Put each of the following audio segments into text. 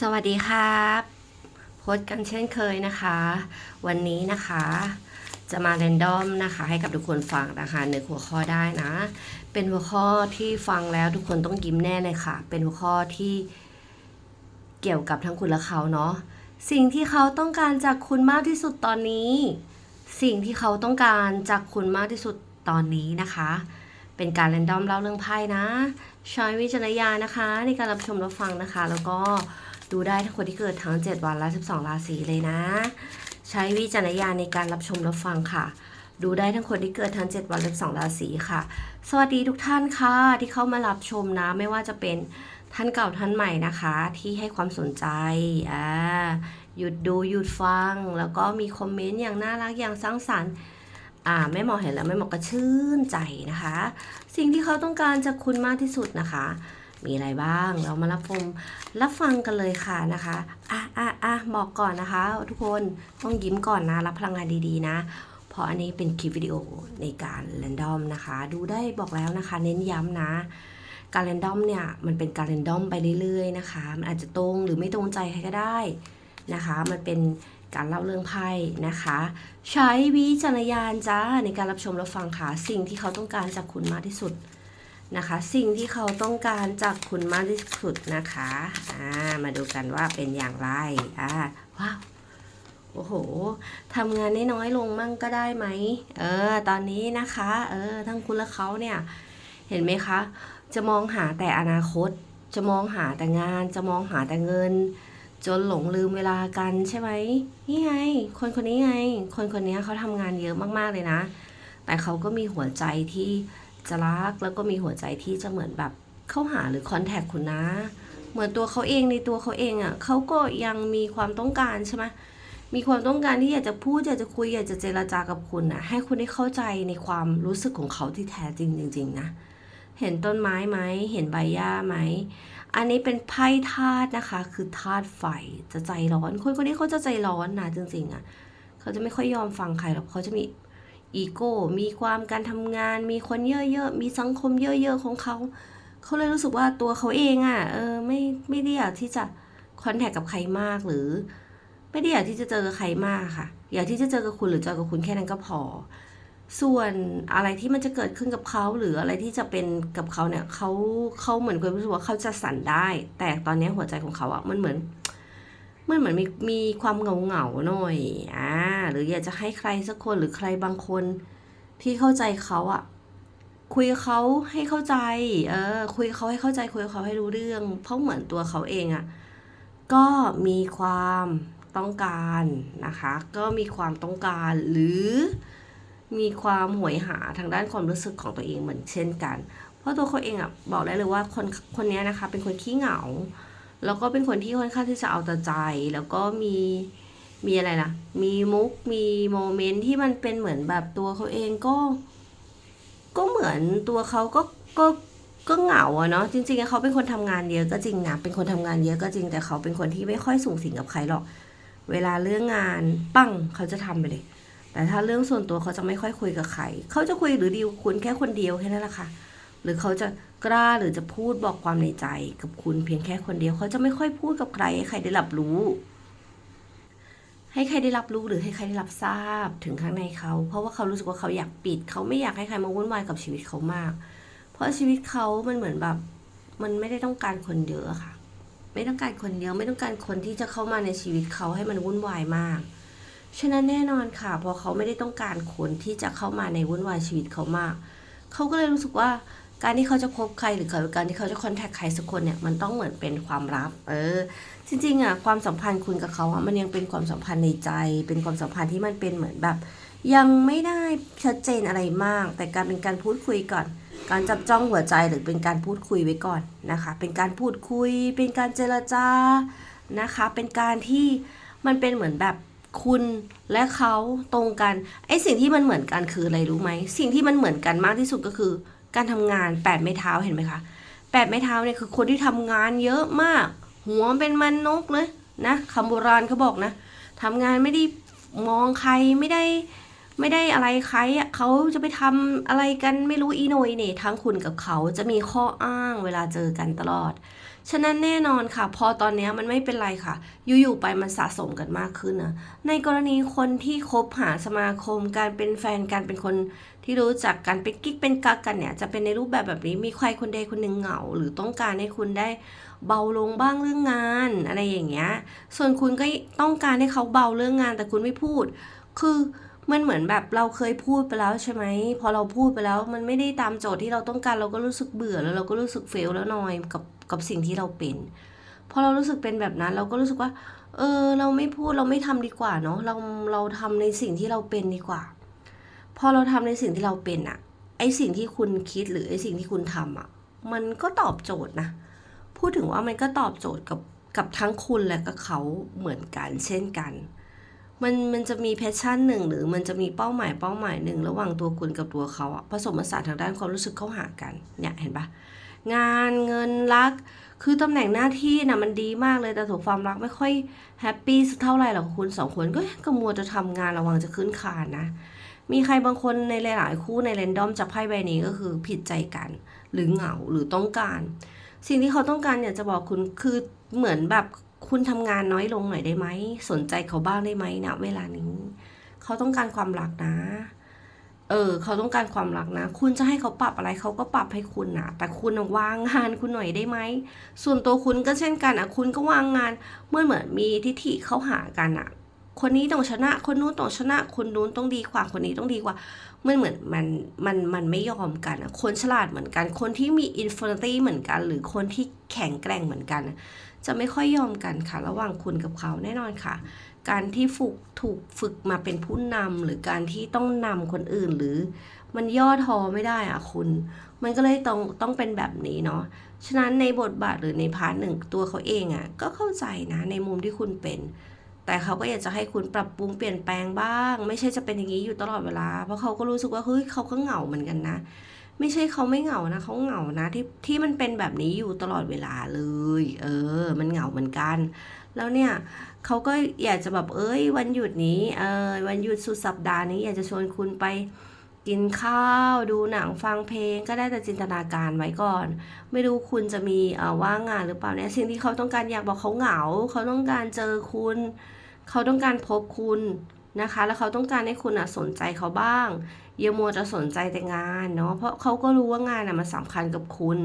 สวัสดีครับพบกันเช่นเคยนะคะ วันนี้นะคะ จะมาเรนดอมนะคะ ให้กับทุกคนฟังนะคะในหัวข้อได้นะ เป็นหัวข้อที่ฟังแล้วทุกคนต้องยิ้มแน่เลยค่ะ เป็นหัวข้อที่เกี่ยวกับทั้งคุณและเขาเนาะสิ่งที่เขาต้องการจากคุณมากที่สุดตอนนี้ สิ่งที่เขาต้องการจากคุณมากที่สุดตอนนี้นะคะ เป็นการเรนดอมเล่าเรื่องไพ่นะใช้วิจารณญาณนะคะ ในการรับชมรับฟังนะคะ แล้วก็ ดูได้ทั้งคนที่เกิดทั้ง 7 วันและ 12 ราศีเลยนะ ใช้วิจารณญาณในการรับชมรับฟังค่ะ ดูได้ทั้งคนที่เกิดทั้ง 7 วันและ12 ราศีค่ะ สวัสดีทุกท่านค่ะที่เข้ามารับชมนะ ไม่ว่าจะเป็นท่านเก่าท่านใหม่นะคะ ที่ให้ความสนใจอ่าหยุดดูหยุดฟัง แล้วก็มีคอมเมนต์อย่างน่ารักอย่างสร้างสรรค์อ่าแม่หมอเห็นแล้วแม่หมอก็ชื่นใจนะคะ สิ่งที่เขาต้องการจากคุณมากที่สุดนะคะ มีอะไรบ้าง เรามารับชมรับฟังกันเลยค่ะนะคะอะอะอะบอกก่อนนะคะ ทุกคนต้องยิ้มก่อนนะ รับพลังงานดีๆนะ เพราะอันนี้เป็นคลิปวิดีโอในการเรนดอมนะคะ ดูได้บอกแล้วนะคะ เน้นย้ำนะ การเรนดอมเนี่ยมันเป็นการเรนดอมไปเรื่อยๆนะคะ มันอาจจะตรงหรือไม่ตรงใจใครก็ได้นะคะ มันเป็นการเล่าเรื่องไพ่นะคะ ใช้วิจารณญาณจ้าในการรับชมรับฟังค่ะสิ่งที่เขาต้องการจากคุณมากที่สุด นะคะ สิ่งที่เขาต้องการจากคุณมากที่สุดนะคะอ่ามาดูกันว่าเป็นอย่างไรอ่าว้าวโอ้โหทำงานน้อยๆลงมั่งก็ได้ไหมเออ ตอนนี้นะคะ เออ ทั้งคุณและเขาเนี่ย เห็นไหมคะ จะมองหาแต่อนาคต จะมองหาแต่งาน จะมองหาแต่เงิน จนหลงลืมเวลากันใช่ไหมนี่ไง คนคนนี้ไง คนคนนี้เขาทำงานเยอะมากๆเลยนะ แต่เขาก็มีหัวใจที่ จะรักแล้วก็มีหัวใจที่จะเหมือนแบบเข้าหาหรือคอนแทคคุณนะ เหมือนตัวเขาเองในตัวเขาเองอะ่ะเขาก็ยังมีความต้องการใช่ไหมมีความต้องการที่อยากจะพูดอยากจะคุยอยากจะเจรจากับคุณนะให้คุณได้เข้าใจในความรู้สึกของเขาที่แท้จริงจริง ๆ นะ เห็นต้นไม้ไหมเห็นใบหญ้าไหมอันนี้เป็นไพ่ธาตุนะคะ คือธาตุไฟจะใจร้อนคนคนนี้เขาจะใจร้อนนะจริงๆอะ่ะเขาจะไม่ค่อยยอมฟังใครหรอกเขาจะมี อีโก้ มีความการทำงาน มีคนเยอะๆ มีสังคมเยอะๆ ของเขา เขาเลยรู้สึกว่าตัวเขาเองอะ่ะ เออ ไม่ ไม่ได้อยากที่จะคอนแทคกับใครมากหรือ ไม่ได้อยากที่จะเจอกับใครมากค่ะ อยากที่จะเจอกับคุณหรือเจอกับคุณแค่นั้นก็พอ ส่วนอะไรที่มันจะเกิดขึ้นกับเขาหรืออะไรที่จะเป็นกับเขาเนี่ยเขาเขาเหมือนกับรู้สึกว่าเขาจะสั่นได้ แต่ตอนนี้หัวใจของเขาอะ มันเหมือน มันเหมือนมีมีความเหงาเหงาหน่อยอ่าหรืออยากจะให้ใครสักคนหรือใครบางคนที่เข้าใจเขาอะคุยเขาให้เข้าใจ เออ คุยเขาให้เข้าใจ คุยเขาให้รู้เรื่อง เพราะเหมือนตัวเขาเองอะก็มีความต้องการนะคะ ก็มีความต้องการหรือมีความหวยหาทางด้านความรู้สึกของตัวเองเหมือนเช่นกัน เพราะตัวเขาเองอะบอกได้เลยว่าคนคนนี้นะคะ เป็นคนขี้เหงา แล้วก็เป็นคนที่ค่อนข้างที่จะเอาแต่ใจ แล้วก็มีมีอะไรล่ะ มีมุกมีโมเมนต์ที่มันเป็นเหมือนแบบตัวเขาเองก็ ก็เหมือนตัวเขาก็ก็ก็เหงาอะเนาะจริงๆเขาเป็นคนทำงานเยอะก็จริงนะเป็นคนทำงานเยอะก็จริงแต่เขาเป็นคนที่ไม่ค่อยสูงสิงกับใครหรอก เวลาเรื่องงานปั้งเขาจะทำไปเลย แต่ถ้าเรื่องส่วนตัวเขาจะไม่ค่อยคุยกับใครเขาจะคุยหรือดีลคุณแค่คนเดียวแค่นั้นแหละค่ะ หรือเขาจะกล้าหรือจะพูดบอกความในใจกับคุณเพียงแค่คนเดียว เขาจะไม่ค่อยพูดกับใครให้ใครได้รับรู้ ให้ใครได้รับรู้หรือให้ใครได้รับทราบถึงข้างในเขา เพราะว่าเขารู้สึกว่าเขาอยากปิด เขาไม่อยากให้ใครมาวุ่นวายกับชีวิตเขามาก เพราะชีวิตเขามันเหมือนแบบ มันไม่ได้ต้องการคนเยอะค่ะ ไม่ต้องการคนเยอะไม่ต้องการคนที่จะเข้ามาในชีวิตเขาให้มันวุ่นวายมากฉะนั้นแน่นอนค่ะเพราะเขาไม่ได้ต้องการคนที่จะเข้ามาในวุ่นวายชีวิตเขามาก เขาก็เลยรู้สึกว่า การที่เขาจะคบใครหรือการที่เขาจะคอนแทคใครสักคนเนี่ยมันต้องเหมือนเป็นความลับ เออ จริงๆอะความสัมพันธ์คุณกับเขาอะมันยังเป็นความสัมพันธ์ในใจ เป็นความสัมพันธ์ที่มันเป็นเหมือนแบบ ยังไม่ได้ชัดเจนอะไรมาก แต่การเป็นการพูดคุยก่อน การจับจ้องหัวใจหรือเป็นการพูดคุยไว้ก่อนนะคะ เป็นการพูดคุย เป็นการเจรจานะคะ เป็นการที่มันเป็นเหมือนแบบคุณและเขาตรงกันไอสิ่งที่มันเหมือนกันคืออะไรรู้ไหมสิ่งที่มันเหมือนกันมากที่สุดก็คือ การทำงานแปดไม้เท้าเห็นไหมคะแปดไม้เท้าเนี่ยคือคนที่ทำงานเยอะมาก หัวเป็นมันนกเลยนะคำโบราณเขาบอกนะทำงานไม่ได้มองใครไม่ได้ไม่ได้อะไรใครอะเขาจะไปทำอะไรกันไม่รู้อีโนยเนี่ยทั้งคุณกับเขาจะมีข้ออ้างเวลาเจอกันตลอด ฉะนั้นแน่นอนค่ะ พอตอนนี้มันไม่เป็นไรค่ะ อยู่ๆไปมันสะสมกันมากขึ้นนะในกรณีคนที่คบหาสมาคมการเป็นแฟนการเป็นคน ที่รู้จักกันเป็นกิ๊กเป็นกักกันเนี่ยจะเป็นในรูปแบบแบบนี้มีใครคนใดคนหนึ่งเหงา หรือต้องการให้คุณได้เบาลงบ้างเรื่องงาน อะไรอย่างเงี้ยส่วนคุณก็ต้องการให้เขาเบาเรื่องงาน แต่คุณไม่พูด คือมันเหมือนแบบเราเคยพูดไปแล้วใช่ไหมพอเราพูดไปแล้ว มันไม่ได้ตามโจทย์ที่เราต้องการเราก็รู้สึกเบื่อแล้วเราก็รู้สึกเฟลแล้วนอยกับกับสิ่งที่เราเป็นพอเรารู้สึกเป็นแบบนั้น เราก็รู้สึกว่า เออ เราไม่พูดเราไม่ทำดีกว่าเนาะเราเราทำในสิ่งที่เราเป็นดีกว่า พอเราทำในสิ่งที่เราเป็นอะไอสิ่งที่คุณคิดหรือไอสิ่งที่คุณทำอะมันก็ตอบโจทย์นะ พูดถึงว่ามันก็ตอบโจทย์กับกับทั้งคุณและก็เขาเหมือนกัน เช่นกัน มันมันจะมีแพชชั่นหนึ่งหรือมันจะมีเป้าหมายเป้าหมายหนึ่งระหว่างตัวคุณกับตัวเขาอะผสมผสานทางด้านความรู้สึกเข้าหากันเนี่ยเห็นปะงานเงินรัก คือตำแหน่งหน้าที่นะมันดีมากเลยแต่ถูกความรักไม่ค่อยแฮปปี้สักเท่าไหร่หรอกคุณสองคนก็ก็มัวจะทำงานระวังจะขึ้นคานนะ มีใครบางคนในหลาย ๆ คู่ในเรนดอมจากไพ่ใบนี้ก็คือผิดใจกัน หรือเหงาหรือต้องการ สิ่งที่เขาต้องการอยากจะบอกคุณคือเหมือนแบบคุณทำงานน้อยลงหน่อยได้ไหมสนใจเขาบ้างได้ไหมณเวลานี้ เขาต้องการความรักนะ เออ เขาต้องการความรักนะ คุณจะให้เขาปรับอะไรเขาก็ปรับให้คุณนะแต่คุณวางงานคุณหน่อยได้ไหมส่วนตัวคุณก็เช่นกันอะคุณก็วางงานเมื่อเหมือนมีทิฐิเข้าหากันอะ คนนี้ต้องชนะ คนนู้นต้องชนะ คนนู้นต้องดีกว่า คนนี้ต้องดีกว่า มันเหมือนมันมันมันไม่ยอมกันคนฉลาดเหมือนกัน คนที่มีอินฟินิตี้เหมือนกัน หรือคนที่แข็งแกร่งเหมือนกัน จะไม่ค่อยยอมกันค่ะ ระหว่างคุณกับเขาแน่นอนค่ะ การที่ฝึกถูกฝึกมาเป็นผู้นำหรือการที่ต้องนำคนอื่นหรือ มันย่อท้อไม่ได้อะคุณ มันก็เลยต้องต้องเป็นแบบนี้เนาะฉะนั้นในบทบาทหรือในพาร์ทหนึ่งตัวเขาเองอะก็เข้าใจนะในมุมที่คุณเป็น แต่เขาก็อยากจะให้คุณปรับปรุงเปลี่ยนแปลงบ้าง ไม่ใช่จะเป็นอย่างนี้อยู่ตลอดเวลา เพราะเขาก็รู้สึกว่าเฮ้ยเขาก็เหงาเหมือนกันนะ ไม่ใช่เขาไม่เหงานะเขาเหงานะที่ที่มันเป็นแบบนี้อยู่ตลอดเวลาเลย เออ มันเหงาเหมือนกัน แล้วเนี่ยเขาก็อยากจะแบบเอ้ยวันหยุดนี้เออวันหยุดสุดสัปดาห์นี้อยากจะชวนคุณไป กินข้าวดูหนังฟังเพลงก็ได้แต่จินตนาการไว้ก่อน ไม่รู้คุณจะมีว่างงานหรือเปล่าเนี่ยสิ่งที่เขาต้องการอยากบอกเขาเหงา เขาต้องการเจอคุณ เขาต้องการพบคุณนะคะ แล้วเขาต้องการให้คุณอะสนใจเขาบ้างอย่ามัวจะสนใจแต่งานเนาะเพราะเขาก็รู้ว่างานอะมันสำคัญกับคุณ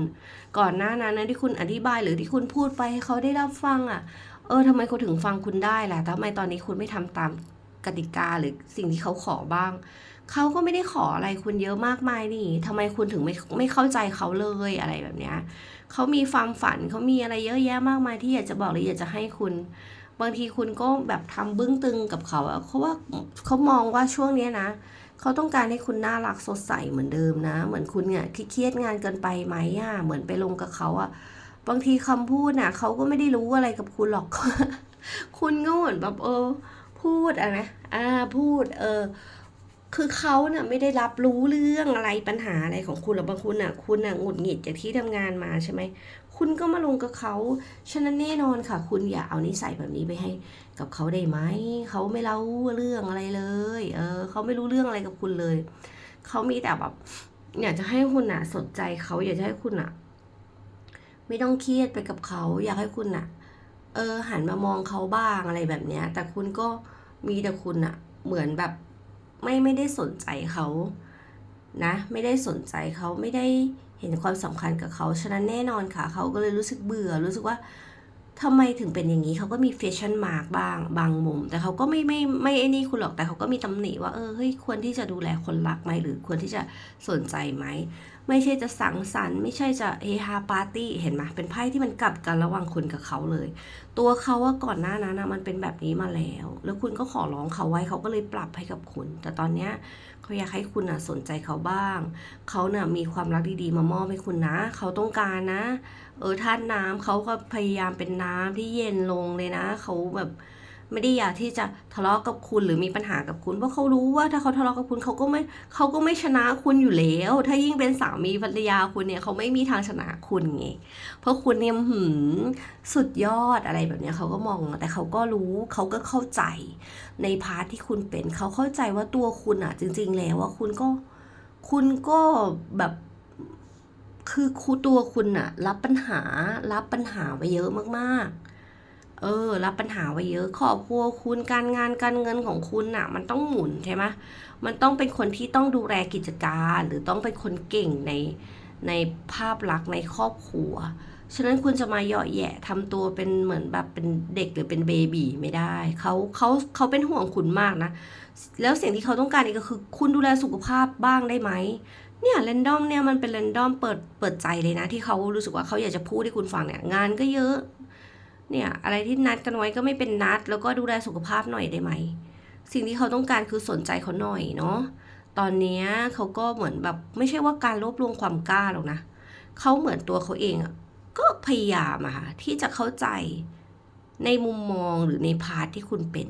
ก่อนหน้านั้นนะที่คุณอธิบายหรือที่คุณพูดไปให้เขาได้รับฟังอะ เออทำไมเขาถึงฟังคุณได้ล่ะทำไมตอนนี้คุณไม่ทำตามกติกาหรือสิ่งที่เขาขอบ้าง เขาก็ไม่ได้ขออะไรคุณเยอะมากมายนี่ทำไมคุณถึงไม่ไม่เข้าใจเขาเลยอะไรแบบเนี้ยเขามีความฝันเขามีอะไรเยอะแยะมากมายที่อยากจะบอกหรืออยากจะให้คุณ บางทีคุณก็แบบทำบึ้งตึงกับเขาอะเพราะว่าเขามองว่าช่วงเนี้ยนะเขาต้องการให้คุณน่ารักสดใสเหมือนเดิมนะ เหมือนคุณเนี่ยเครียดงานเกินไปไหมอะเหมือนไปลงกับเขาอะบางทีคำพูดน่ะเขาก็ไม่ได้รู้อะไรกับคุณหรอก คุณก็เหมือนแบบเออ พูดอะไรนะอ่าพูด เออ คือเขาเนี่ยไม่ได้รับรู้เรื่องอะไรปัญหาอะไรของคุณหรอกบางคุณน่ะ คุณน่ะหงุดหงิดจากที่ทำงานมาใช่ไหมคุณก็มาลงกับเขาฉะนั้นแน่นอนค่ะ คุณอย่าเอานิสัยแบบนี้ไปให้ กับเขาได้ไหมเขาไม่เล่าเรื่องอะไรเลย เออเขาไม่รู้เรื่องอะไรกับคุณเลยเขามีแต่แบบอยากจะให้คุณอะ สนใจเขาอยากจะให้คุณอะ ไม่ต้องเครียดไปกับเขาอยากให้คุณอะ เออ หันมามองเขาบ้างอะไรแบบเนี้ย แต่คุณก็มีแต่คุณอะ เหมือนแบบ ไม่ไม่ได้สนใจเขานะไม่ได้สนใจเขาไม่ได้เห็นความสำคัญกับเขาฉะนั้นแน่นอนค่ะ เขาก็เลยรู้สึกเบื่อ รู้สึกว่าทำไมถึงเป็นอย่างนี้เขาก็มีเฟชั่นมาร์กบ้าง บางมุม แต่เขาก็ไม่ไม่ไม่ไอ้นี่คุณหรอกแต่เขาก็มีตำหนิว่าเออเฮ้ยควรที่จะดูแลคนรักไหมหรือควรที่จะสนใจไหม ไม่ใช่จะสังสรรค์ ไม่ใช่จะเฮฮาปาร์ตี้เห็นไหมเป็นไพ่ที่มันกลับกันระหว่างคุณกับเขาเลย ตัวเขาว่าก่อนหน้านั้นนะมันเป็นแบบนี้มาแล้ว แล้วคุณก็ขอร้องเขาไว้เขาก็เลยปรับให้กับคุณ แต่ตอนเนี้ยเขาอยากให้คุณอะสนใจเขาบ้าง เขาเนี่ยมีความรักดีๆมามอบให้คุณนะ เขาต้องการนะ เออท่านน้ำเขาก็พยายามเป็นน้ำที่เย็นลงเลยนะ เขาแบบ ไม่ได้อยากที่จะทะเลาะกับคุณหรือมีปัญหากับคุณเพราะเขารู้ว่าถ้าเขาทะเลาะกับคุณเขาก็ไม่เขาก็ไม่ชนะคุณอยู่แล้ว ถ้ายิ่งเป็นสามีภรรยาคุณเนี่ยเขาไม่มีทางชนะคุณไงเพราะคุณเนี่ยหืมสุดยอดอะไรแบบเนี้ยเขาก็มองแต่เขาก็รู้เขาก็เข้าใจในพาร์ทที่คุณเป็นเขาเข้าใจว่าตัวคุณอะจริง ๆ แล้วว่าคุณก็คุณก็แบบคือครูตัวคุณอะรับปัญหารับปัญหาไว้เยอะมากๆ เออ รับปัญหาไว้เยอะครอบครัวคุณการงานการเงินของคุณอะมันต้องหมุนใช่ไหมมันต้องเป็นคนที่ต้องดูแลกิจการ หรือต้องเป็นคนเก่งในในภาพลักษณ์ในครอบครัว ฉะนั้นคุณจะมาเหยาะแยะทำตัวเป็นเหมือนแบบเป็นเด็กหรือเป็นเบบีไม่ได้ เขาเขาเขาเป็นห่วงคุณมากนะ แล้วสิ่งที่เขาต้องการอีกก็คือ คุณดูแลสุขภาพบ้างได้ไหมเนี่ยเรนดอมเนี่ยมันเป็นเรนดอมเปิดเปิดใจเลยนะ ที่เขารู้สึกว่าเขาอยากจะพูดให้คุณฟังเนี่ยงานก็เยอะ เนี่ย อะไรที่นัดกันไว้ก็ไม่เป็นนัด แล้วก็ดูแลสุขภาพหน่อยได้ไหม สิ่งที่เขาต้องการคือสนใจเขาหน่อยเนาะตอนนี้เขาก็เหมือนแบบไม่ใช่ว่าการรวบรวมความกล้าหรอกนะเขาเหมือนตัวเขาเองอะก็พยายามอะค่ะที่จะเข้าใจในมุมมองหรือในพาร์ทที่คุณเป็น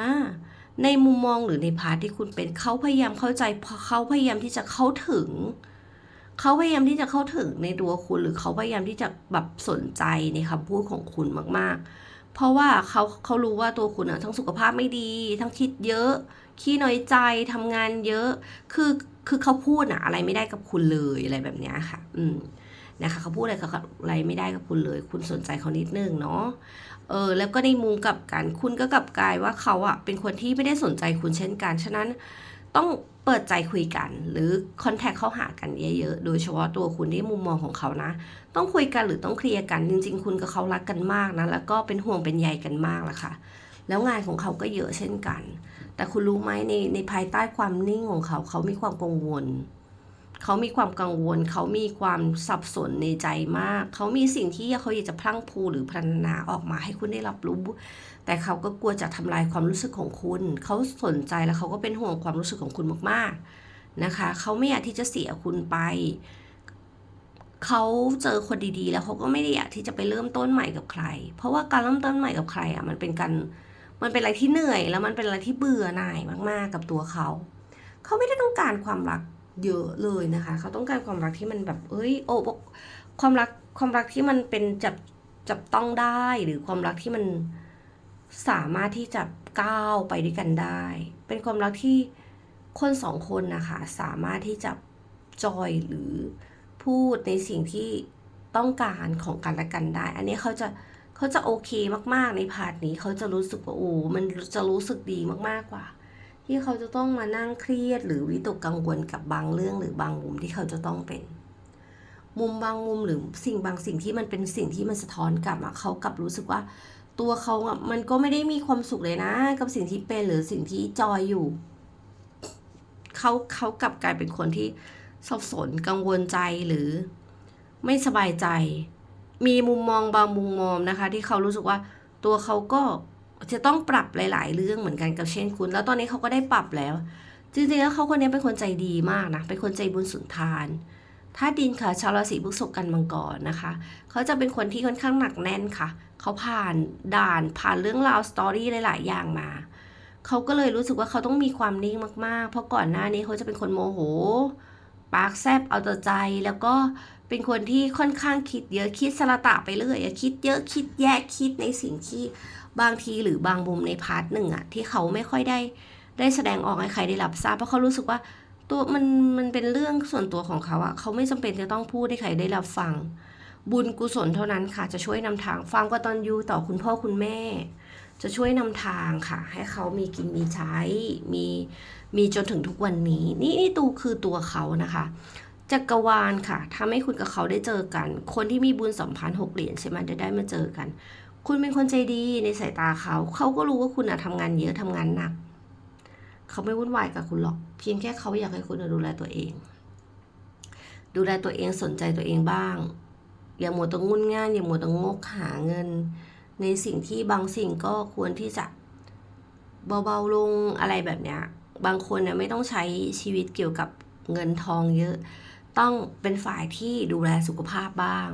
อ่าในมุมมองหรือในพาร์ทที่คุณเป็นเขาพยายามเข้าใจเพราะเขาพยายามที่จะเข้าถึง เขาพยายามที่จะเข้าถึงในตัวคุณ หรือเขาพยายามที่จะแบบสนใจในคำพูดของคุณมาก ๆ เพราะว่าเขาเขารู้ว่าตัวคุณอะทั้งสุขภาพไม่ดี ทั้งคิดเยอะขี้น้อยใจทำงานเยอะ คือคือเขาพูดอะอะไรไม่ได้กับคุณเลยอะไรแบบนี้ค่ะ อืมนะคะเขาพูดอะไรกับอะไรไม่ได้กับคุณเลย คุณสนใจเขานิดนึงเนาะเออแล้วก็ในมุมกลับกันคุณก็กลับกลายว่าเขาอะเป็นคนที่ไม่ได้สนใจคุณเช่นกัน ฉะนั้น ต้องเปิดใจคุยกัน หรือคอนแทคเข้าหากันเยอะๆ โดยเฉพาะตัวคุณที่มุมมองของเขานะ ต้องคุยกันหรือต้องเคลียร์กัน จริง ๆ คุณกับเขารักกันมากนะ แล้วก็เป็นห่วงเป็นใยกันมากละค่ะ แล้วงานของเขาก็เยอะเช่นกัน แต่คุณรู้ไหมในในภายใต้ความนิ่งของเขา เขามีความกังวล เขามีความกังวล เขามีความสับสนในใจมาก เขามีสิ่งที่เขาอยากจะพลั้งพูหรือพรรณนาออกมาให้คุณได้รับรู้ แต่เขาก็กลัวจะทำลายความรู้สึกของคุณ เขาสนใจแล้วเขาก็เป็นห่วงความรู้สึกของคุณมากๆนะคะ เขาไม่อยากที่จะเสียคุณไป เขาเจอคนดีๆ แล้วเขาก็ไม่ได้อยากที่จะไปเริ่มต้นใหม่กับใคร เพราะว่าการเริ่มต้นใหม่กับใครอะมันเป็นการมันเป็นอะไรที่เหนื่อยแล้วมันเป็นอะไรที่เบื่อหน่ายมากๆ กับตัวเขา เขาไม่ได้ต้องการความรักเยอะเลยนะคะ เขาต้องการความรักที่มันแบบ เอ้ย โอ้ความรักความรักที่มันเป็นจับจับต้องได้หรือความรักที่มัน สามารถที่จะก้าวไปด้วยกันได้ เป็นความรักที่คนสองคนนะคะ สามารถที่จะจอยหรือพูดในสิ่งที่ต้องการของกันและกันได้ อันนี้เขาจะเขาจะโอเคมากๆ ในพาร์ทนี้เขาจะรู้สึกว่าโอ้ มันจะรู้สึกดีมากๆกว่า ที่เขาจะต้องมานั่งเครียด หรือวิตกกังวลกับบางเรื่องหรือบางมุมที่เขาจะต้องเป็น มุมบางมุมหรือสิ่งบางสิ่งที่มันเป็นสิ่งที่มันสะท้อนกลับอะเขากลับรู้สึกว่า ตัวเขาอะมันก็ไม่ได้มีความสุขเลยนะ กับสิ่งที่เป็นหรือสิ่งที่จอยอยู่เขาเขากลับกลายเป็นคนที่สับสนกังวลใจหรือไม่สบายใจ มีมุมมองบางมุมมองนะคะ ที่เขารู้สึกว่าตัวเขาก็จะต้องปรับหลาย ๆ เรื่องเหมือนกันกับเช่นคุณ แล้วตอนนี้เขาก็ได้ปรับแล้ว จริงๆแล้วเขาคนนี้เป็นคนใจดีมากนะเป็นคนใจบุญสุนทาน ถ้าดินค่ะชาวราศีพฤษภกันมังกรนะคะ เขาจะเป็นคนที่ค่อนข้างหนักแน่นค่ะ เขาผ่านด่านผ่านเรื่องราวสตอรี่หลาย ๆ อย่างมา เขาก็เลยรู้สึกว่าเขาต้องมีความนิ่งมาก ๆ เพราะก่อนหน้านี้เขาจะเป็นคนโมโห ปากแซบเอาแต่ใจ แล้วก็เป็นคนที่ค่อนข้างคิดเยอะคิดสละตะไปเรื่อยคิดเยอะคิดแยกคิดในสิ่งที่บางทีหรือบางมุมในพาร์ทหนึ่งอะที่เขาไม่ค่อยได้ได้แสดงออกให้ใครได้รับทราบเพราะเขารู้สึกว่า ตัวมันมันเป็นเรื่องส่วนตัวของเขาอะเขาไม่จำเป็นจะต้องพูดให้ใครได้รับฟัง บุญกุศลเท่านั้นค่ะ จะช่วยนำทางฟังก็ตอนยูต่อคุณพ่อคุณแม่ จะช่วยนำทางค่ะ ให้เขามีกินมีใช้มีมีจนถึงทุกวันนี้ นี่นี่ตูคือตัวเขานะคะจักรวาลค่ะทำให้คุณกับเขาได้เจอกัน คนที่มีบุญสัมพันธ์หกเหรียญใช่ไหมได้ได้มาเจอกัน คุณเป็นคนใจดีในสายตาเขา เขาก็รู้ว่าคุณอะทำงานเยอะทำงานหนัก เขาไม่วุ่นวายกับคุณหรอก เพียงแค่เขาอยากให้คุณดูแลตัวเอง ดูแลตัวเองสนใจตัวเองบ้าง อย่าหมดตรงงุนง่านอย่าหมดตรงงกหาเงิน ในสิ่งที่บางสิ่งก็ควรที่จะเบาๆลงอะไรแบบเนี้ย บางคนเนี่ยไม่ต้องใช้ชีวิตเกี่ยวกับเงินทองเยอะ ต้องเป็นฝ่ายที่ดูแลสุขภาพบ้าง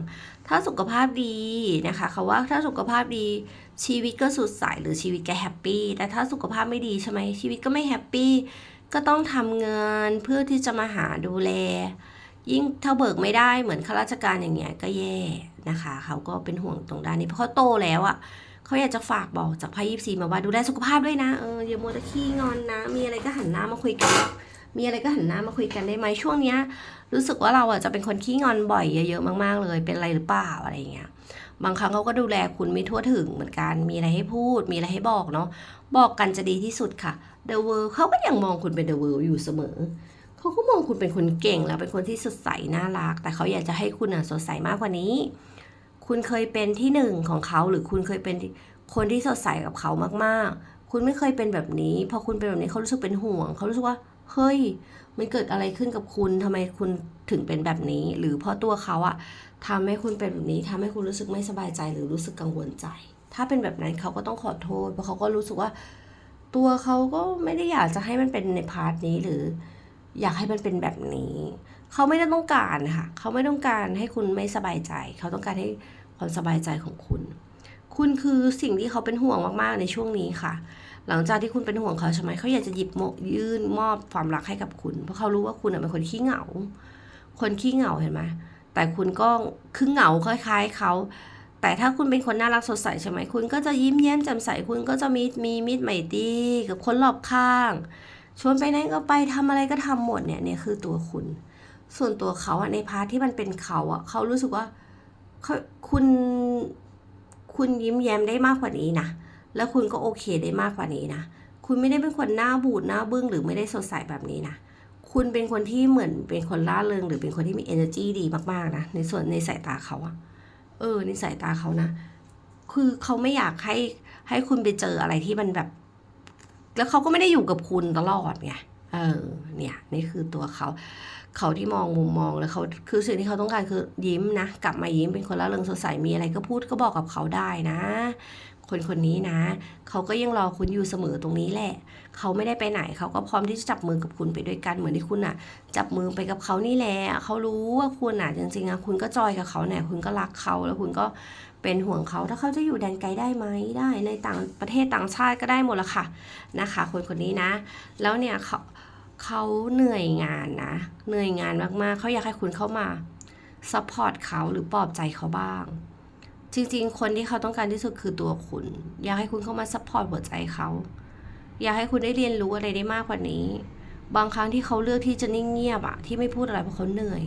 ถ้าสุขภาพดีนะคะเขาว่าถ้าสุขภาพดีชีวิตก็สดใสหรือชีวิตก็แฮปปี้ แต่ถ้าสุขภาพไม่ดีใช่ไหมชีวิตก็ไม่แฮปปี้ ก็ต้องทำเงินเพื่อที่จะมาหาดูแล ยิ่งถ้าเบิกไม่ได้เหมือนข้าราชการอย่างเงี้ยก็แย่นะคะ เขาก็เป็นห่วงตรงด้านนี้เพราะเขาโตแล้วอะ่ะเขาอยากจะฝากบอกจากไพ่ยิปซีมาว่าดูแลสุขภาพด้วยนะเอออย่ามัวแต่ขี้งอนนะ มีอะไรก็หันหน้ามาคุยกัน มีอะไรก็หันหน้ามาคุยกันได้ไหมช่วงเนี้ย รู้สึกว่าเราอะจะเป็นคนขี้งอนบ่อยเยอะๆมาก ๆ เลย เป็นอะไรหรือเปล่าอะไรเงี้ย บางครั้งเขาก็ดูแลคุณไม่ทั่วถึงเหมือนกัน มีอะไรให้พูด มีอะไรให้บอกเนาะ บอกกันจะดีที่สุดค่ะ The World เขาก็ยังมองคุณเป็น The World อยู่เสมอ เขาก็มองคุณเป็นคนเก่งแล้วเป็นคนที่สดใสน่ารัก แต่เขาอยากจะให้คุณอะสดใสมากกว่านี้ คุณเคยเป็นที่หนึ่งของเขาหรือคุณเคยเป็นคนที่สดใสกับเขามากๆ คุณไม่เคยเป็นแบบนี้ พอคุณเป็นแบบนี้เขารู้สึกเป็นห่วง เขารู้สึกว่า เฮ้ย มันเกิดอะไรขึ้นกับคุณทำไมคุณถึงเป็นแบบนี้ หรือเพราะตัวเขาอะทำให้คุณเป็นแบบนี้ทำให้คุณรู้สึกไม่สบายใจหรือรู้สึกกังวลใจ ถ้าเป็นแบบนั้นเขาก็ต้องขอโทษ เพราะเขาก็รู้สึกว่า ตัวเขาก็ไม่ได้อยากจะให้มันเป็นในพาร์ทนี้หรือ อยากให้มันเป็นแบบนี้ เขาไม่ได้ต้องการค่ะเขาไม่ต้องการให้คุณไม่สบายใจ เขาต้องการให้ความสบายใจของคุณ คุณคือสิ่งที่เขาเป็นห่วงมากๆในช่วงนี้ค่ะ หลังจากที่คุณเป็นห่วงเขาใช่ไหมเขาอยากจะหยิบโมยื่นมอบความรักให้กับคุณ เพราะเขารู้ว่าคุณเป็นคนขี้เหงา คนขี้เหงาเห็นไหมแต่คุณก็คือเหงาคล้าย ๆเขาแต่ถ้าคุณเป็นคนน่ารักสดใสใช่ไหมคุณก็จะยิ้มแย้มแจ่มใสคุณก็จะมีมีมิตรไมตรีกับคนรอบข้าง ชวนไปไหนก็ไปทำอะไรก็ทำหมดเนี่ยเนี่ยคือตัวคุณ ส่วนตัวเขาอะในพาร์ทที่มันเป็นเขาอะเขารู้สึกว่าเขาคุณคุณยิ้มแย้มได้มากกว่านี้นะ แล้วคุณก็โอเคได้มากกว่านี้นะ คุณไม่ได้เป็นคนหน้าบูดหน้าบึ้งหรือไม่ได้สดใสแบบนี้นะ คุณเป็นคนที่เหมือนเป็นคนล่าเริงหรือเป็นคนที่มี energy ดีมากๆนะ ในส่วนในสายตาเขาอะเออ ในสายตาเขานะ คือเขาไม่อยากให้ให้คุณไปเจออะไรที่มันแบบ แล้วเขาก็ไม่ได้อยู่กับคุณตลอดไง เออ เนี่ย นี่คือตัวเขา เขาที่มองมุมมองแล้วเขา คือสิ่งที่เขาต้องการคือยิ้มนะ กลับมายิ้มเป็นคนละเริงสดใส มีอะไรก็พูดก็บอกกับเขาได้นะ คนคนนี้นะ เขาก็ยังรอคุณอยู่เสมอตรงนี้แหละ เขาไม่ได้ไปไหน เขาก็พร้อมที่จะจับมือกับคุณไปด้วยกัน เหมือนที่คุณอะ จับมือไปกับเขานี่แหละ เขารู้ว่าคุณอะจริงๆอะคุณก็จอยกับเขาเนี่ยคุณก็รักเขาแล้วคุณก็เป็นห่วงเขา ถ้าเขาจะอยู่แดนไกลได้ไหมได้ ในต่างประเทศต่างชาติก็ได้หมดละค่ะนะคะ คนคนนี้นะ แล้วเนี่ยเขาเขาเหนื่อยงานนะ เหนื่อยงานมากๆ เขาอยากให้คุณเข้ามาซัพพอร์ตเขาหรือปลอบใจเขาบ้าง จริงๆ คนที่เขาต้องการที่สุดคือตัวคุณ อยากให้คุณเข้ามาซัพพอร์ตหัวใจเขา อยากให้คุณได้เรียนรู้อะไรได้มากกว่านี้ บางครั้งที่เขาเลือกที่จะนิ่งเงียบอะที่ไม่พูดอะไรเพราะเขาเหนื่อย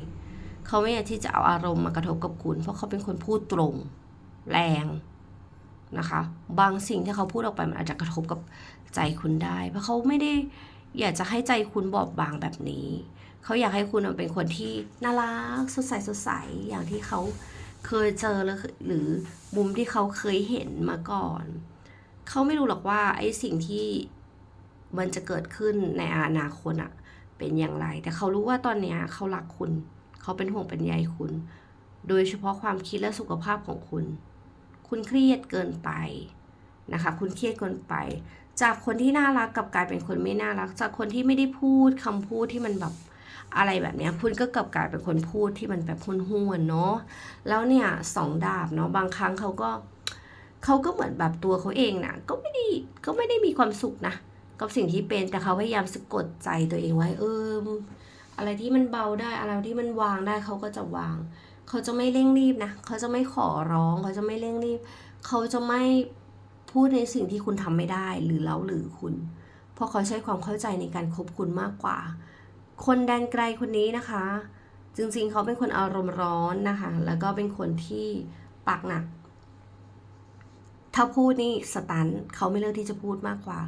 เขาไม่อยากที่จะเอาอารมณ์มากระทบกับคุณ เพราะเขาเป็นคนพูดตรง แรงนะคะ บางสิ่งที่เขาพูดออกไปมันอาจจะกระทบกับใจคุณได้ เพราะเขาไม่ได้อยากจะให้ใจคุณบอบบางแบบนี้ เขาอยากให้คุณเป็นคนที่น่ารักสดใสสดใสอย่างที่เขา เคยเจอหรือหรือมุมที่เขาเคยเห็นมาก่อน เขาไม่รู้หรอกว่าไอ้สิ่งที่มันจะเกิดขึ้นในอนาคตอะเป็นอย่างไร แต่เขารู้ว่าตอนเนี้ยเขารักคุณ เขาเป็นห่วงเป็นใยคุณ โดยเฉพาะความคิดและสุขภาพของคุณ คุณเครียดเกินไปนะคะ คุณเครียดเกินไป จากคนที่น่ารักกับกลายเป็นคนไม่น่ารัก จากคนที่ไม่ได้พูดคำพูดที่มันแบบ อะไรแบบนี้คุณก็กลับกลายเป็นคนพูดที่มันแบบหุ่นห้วนเนาะแล้วเนี่ยสองดาบเนาะบางครั้งเขาก็เขาก็เหมือนแบบตัวเขาเองนะก็ไม่ได้ก็ไม่ได้มีความสุขนะกับสิ่งที่เป็นแต่เขาพยายามสะกดใจตัวเองไว้เอออะไรที่มันเบาได้อะไรที่มันวางได้เขาก็จะวาง เขาจะไม่เร่งรีบนะเขาจะไม่ขอร้อง เขาจะไม่เร่งรีบ เขาจะไม่พูดในสิ่งที่คุณทำไม่ได้หรือเล้าหรือคุณ เพราะเขาใช้ความเข้าใจในการคบคุณมากกว่า คนแดนไกลคนนี้นะคะ จริงๆเขาเป็นคนอารมณ์ร้อนนะคะ แล้วก็เป็นคนที่ปากหนัก ถ้าพูดนี่สตันเขาไม่เลือกที่จะพูดมากกว่า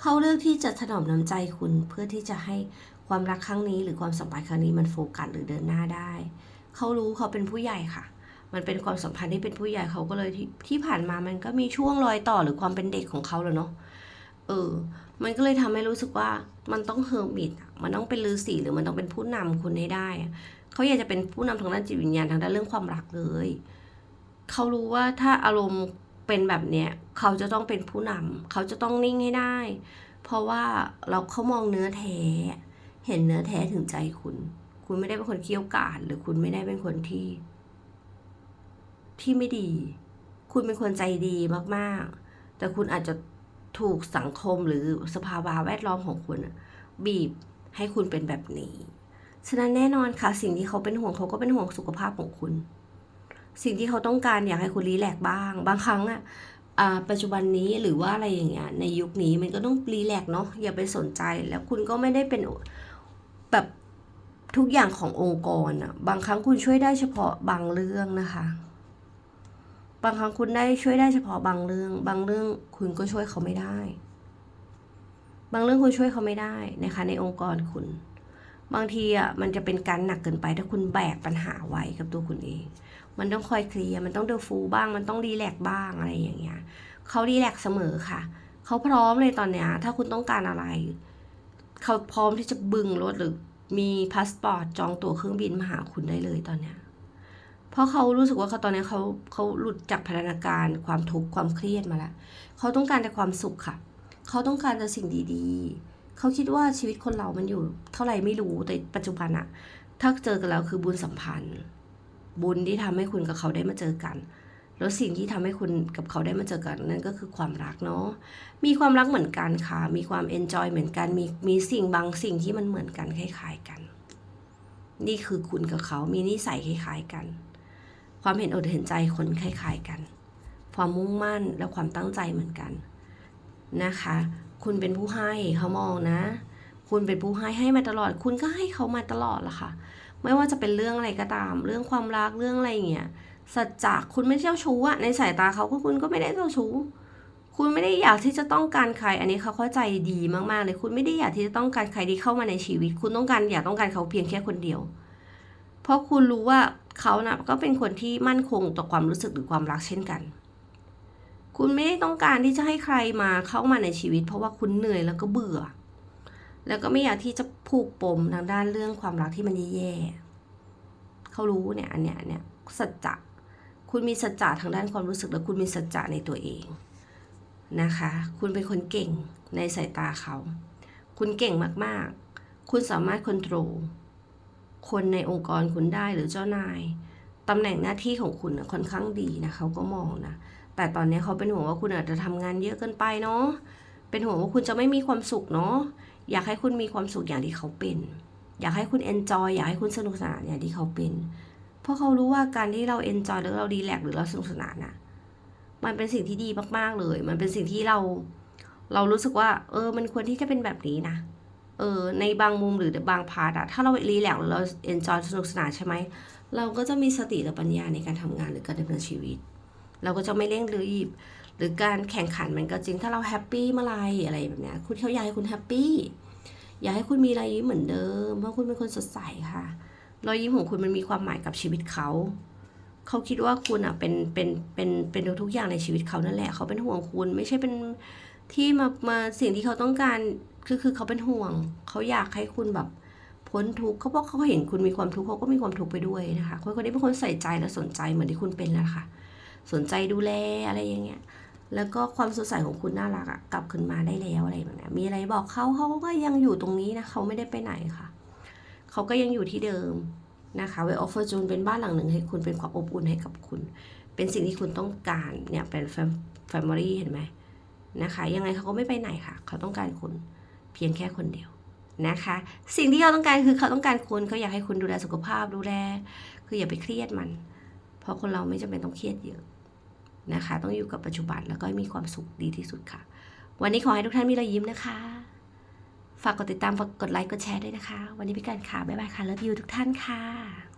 เขาเลือกที่จะถนอมน้ำใจคุณเพื่อที่จะให้ความรักครั้งนี้ หรือความสัมพันธ์ครั้งนี้มันโฟกัสหรือเดินหน้าได้ เขารู้เขาเป็นผู้ใหญ่ค่ะมันเป็นความสัมพันธ์ที่เป็นผู้ใหญ่เขาก็เลยที่ที่ผ่านมามันก็มีช่วงรอยต่อหรือความเป็นเด็กของเขาแล้วเนาะ เออ มันก็เลยทำให้รู้สึกว่ามันต้องเฮอร์มิตมันต้องเป็นฤาษีหรือมันต้องเป็นผู้นำคุณให้ได้ เขาอยากจะเป็นผู้นำทางด้านจิตวิญญาณทางด้านเรื่องความรักเลย เขารู้ว่าถ้าอารมณ์เป็นแบบเนี้ยเขาจะต้องเป็นผู้นำเขาจะต้องนิ่งให้ได้ เพราะว่าเราเขามองเนื้อแท้ เห็นเนื้อแท้ถึงใจคุณ คุณไม่ได้เป็นคนเคี้ยวกาดหรือคุณไม่ได้เป็นคนที่ ที่ไม่ดี คุณเป็นคนใจดีมากๆ แต่คุณอาจจะ ถูกสังคมหรือสภาวะแวดล้อมของคุณบีบให้คุณเป็นแบบนี้ ฉะนั้นแน่นอนค่ะ สิ่งที่เขาเป็นห่วงเขาก็เป็นห่วงสุขภาพของคุณ สิ่งที่เขาต้องการอยากให้คุณรีแลกซ์บ้าง บางครั้งอะอ่าปัจจุบันนี้หรือว่าอะไรอย่างเงี้ยในยุคนี้มันก็ต้องรีแลกซ์เนาะอย่าไปสนใจแล้วคุณก็ไม่ได้เป็นแบบทุกอย่างขององค์กรอะบางครั้งคุณช่วยได้เฉพาะบางเรื่องนะคะ บางครั้งคุณได้ช่วยได้เฉพาะบางเรื่อง บางเรื่องคุณก็ช่วยเขาไม่ได้ บางเรื่องคุณช่วยเขาไม่ได้นะคะในองค์กรคุณ บางทีอะมันจะเป็นการหนักเกินไป ถ้าคุณแบกปัญหาไว้กับตัวคุณเอง มันต้องคอยเคลียร์มันต้องเดฟูบ้าง มันต้องรีแลกซ์บ้างอะไรอย่างเงี้ยเขารีแลกซ์เสมอค่ะเขาพร้อมเลยตอนเนี้ยถ้าคุณต้องการอะไรเขาพร้อมที่จะบึงรถหรือมีพาสปอร์ตจองตั๋วเครื่องบินมาหาคุณได้เลยตอนเนี้ย เพราะเขารู้สึกว่าเขาตอนนี้เขาเขาหลุดจากพัฒนาการความทุกข์ความเครียดมาแล้วเขาต้องการแต่ความสุขค่ะ เขาต้องการแต่สิ่งดีๆ เขาคิดว่าชีวิตคนเรามันอยู่ เท่าไหร่ไม่รู้แต่ปัจจุบันอะถ้าเจอกันแล้วคือบุญสัมพันธ์ บุญที่ทำให้คุณกับเขาได้มาเจอกันแล้วสิ่งที่ทำให้คุณกับเขาได้มาเจอกันนั่นก็คือความรักเนาะ มีความรักเหมือนกันค่ะ มีความเอนจอยเหมือนกัน มีมีสิ่งบางสิ่งที่มันเหมือนกันคล้ายๆกัน นี่คือคุณกับเขา มีนิสัยคล้ายๆกัน ความเห็นอกเห็นใจคนคล้ายๆกัน ความมุ่งมั่นและความตั้งใจเหมือนกันนะคะ คุณเป็นผู้ให้เขามองนะ คุณเป็นผู้ให้ให้มาตลอด คุณก็ให้เขามาตลอดละค่ะ ไม่ว่าจะเป็นเรื่องอะไรก็ตาม เรื่องความรักเรื่องอะไรเงี้ยสัจจะคุณไม่เจ้าชู้อะในสายตาเขาก็คุณก็ไม่ได้เจ้าชู้ คุณไม่ได้อยากที่จะต้องการใคร อันนี้เขาเข้าใจดีมากๆเลย คุณไม่ได้อยากที่จะต้องการใครที่เข้ามาในชีวิต คุณต้องการอยากต้องการเขาเพียงแค่คนเดียว เพราะคุณรู้ว่า เขานะ่ะก็เป็นคนที่มั่นคงต่อความรู้สึกหรือความรักเช่นกัน คุณไม่ได้ต้องการที่จะให้ใครมาเข้ามาในชีวิต เพราะว่าคุณเหนื่อยแล้วก็เบื่อ แล้วก็ไม่อยากที่จะผูกปมทางด้านเรื่องความรักที่มันแย่ๆเขารู้เนี่ยอันเนี้ยเนี้ยสัจจะคุณมีสัจจะทางด้านความรู้สึก และคุณมีสัจจะในตัวเองนะคะ คุณเป็นคนเก่งในสายตาเขา คุณเก่งมากๆ คุณสามารถควบคุม คนในองค์กรคุณได้หรือเจ้านายตำแหน่งหน้าที่ของคุณนะค่อนข้างดีนะเขาก็มองนะ แต่ตอนนี้เขาเป็นห่วงว่าคุณอาจจะทำงานเยอะเกินไปเนาะเป็นห่วงว่าคุณจะไม่มีความสุขเนาะอยากให้คุณมีความสุขอย่างที่เขาเป็น อยากให้คุณเอนจอยอยากให้คุณสนุกสนานอย่างที่เขาเป็น เพราะเขารู้ว่าการที่เราเอนจอยหรือเราดีแลกหรือเราสนุกสนานนะมันเป็นสิ่งที่ดีมากๆเลย มันเป็นสิ่งที่เรา เรารู้สึกว่า เออ มันควรที่จะเป็นแบบนี้นะ เออในบางมุมหรือบางพาร์ทอะถ้าเรารีแลกซ์หรือเราเอนจอยสนุกสนานใช่ไหม เราก็จะมีสติและปัญญาในการทำงานหรือการดำเนินชีวิต เราก็จะไม่เร่งรีบ หรือการแข่งขันมันก็จริงถ้าเราแฮปปี้เมื่อไรอะไรแบบเนี้ยคุณเขาอยากให้คุณแฮปปี้อยากให้คุณมีรอยยิ้มเหมือนเดิม เพราะคุณเป็นคนสดใสค่ะ รอยยิ้มของคุณมันมีความหมายกับชีวิตเขา เขาคิดว่าคุณอะเป็นเป็นเป็นเป็นทุกอย่างในชีวิตเขานั่นแหละ เขาเป็นห่วงคุณไม่ใช่เป็นที่มามาสิ่งที่เขาต้องการ คือคือเขาเป็นห่วง เขาอยากให้คุณแบบพ้นทุกข์เขาบอกเขาเห็นคุณมีความทุกข์เขาก็มีความทุกข์ไปด้วยนะคะคนคนนี้เป็นคนใส่ใจและสนใจเหมือนที่คุณเป็นแล้วค่ะ สนใจดูแลอะไรอย่างเงี้ย แล้วก็ความสดใสของคุณน่ารักอะกลับคืนมาได้แล้วอะไรแบบนี้มีอะไรบอกเขาเขาก็ยังอยู่ตรงนี้นะเขาไม่ได้ไปไหนค่ะ เขาก็ยังอยู่ที่เดิมนะคะเวออฟเฟอร์จูนเป็นบ้านหลังหนึ่งให้คุณเป็นความอบอุ่นให้กับคุณ เป็นสิ่งที่คุณต้องการเนี่ยเป็นแฟมิลี่เห็นไหมนะคะ ยังไงเขาก็ไม่ไปไหนค่ะ เขาต้องการคุณ เพียงแค่คนเดียวนะคะ สิ่งที่เขาต้องการคือเขาต้องการคุณเขาอยากให้คุณดูแลสุขภาพดูแล คืออย่าไปเครียดมัน เพราะคนเราไม่จำเป็นต้องเครียดเยอะนะคะ ต้องอยู่กับปัจจุบันแล้วก็มีความสุขดีที่สุดค่ะ วันนี้ขอให้ทุกท่านมีรอยยิ้มนะคะ ฝากกดติดตามฝากกดไลค์กดแชร์ด้วยนะคะ วันนี้พี่การค่ะบ๊ายบายค่ะเลิฟยูทุกท่านค่ะ